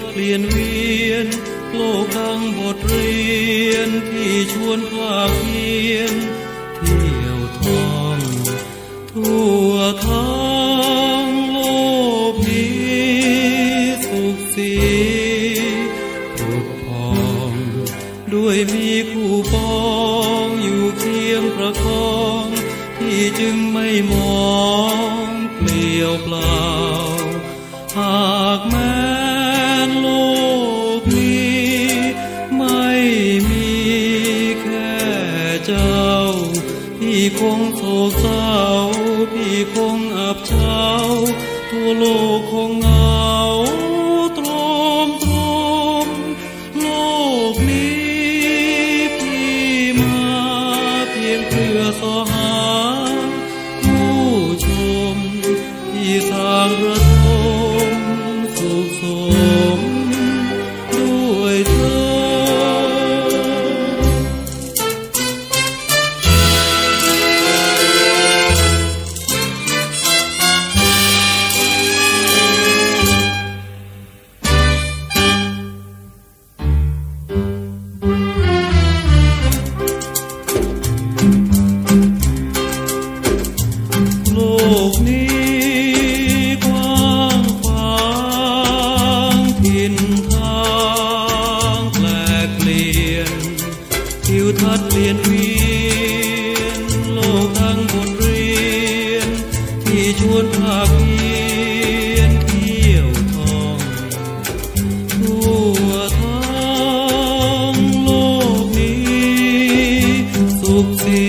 ทิวทัศน์เปลี่ยนเวียน โลกดังบทเรียนที่ชวนภาคเพียนเที่ยวท่องทั่วทั้งโลกนี้สุขสีผุดพองด้วยมีคู่ปองอยู่เคียงประคองที่จึงไม่มองเปลี่ยวเปล่าหากแม้ พี่คงโศกเศร้า พี่คงอับเฉาทั่วโลกคงเหงา ทัศน์เปลี่ยนเวียนโลกทั้งบทเรียน ที่ชวนภาคเพียนเที่ยวท่องทั่วทั้งโลกนี้ สุขสี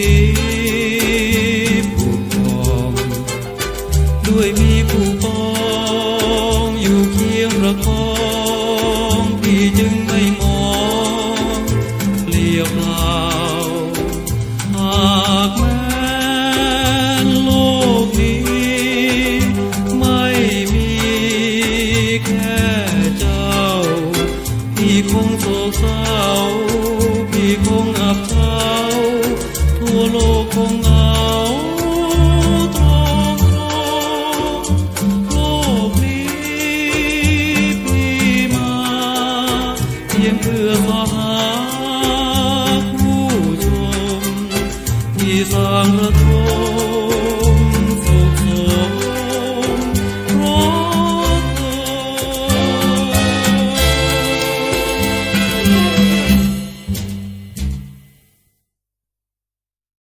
พี่คงโศกเศร้าพี่คงอับเฉาทั่วโลกคงเหงาตรมตรมโลกนี้พี่มาเพียงเพื่อสหาผู้ชมที่สร้างระ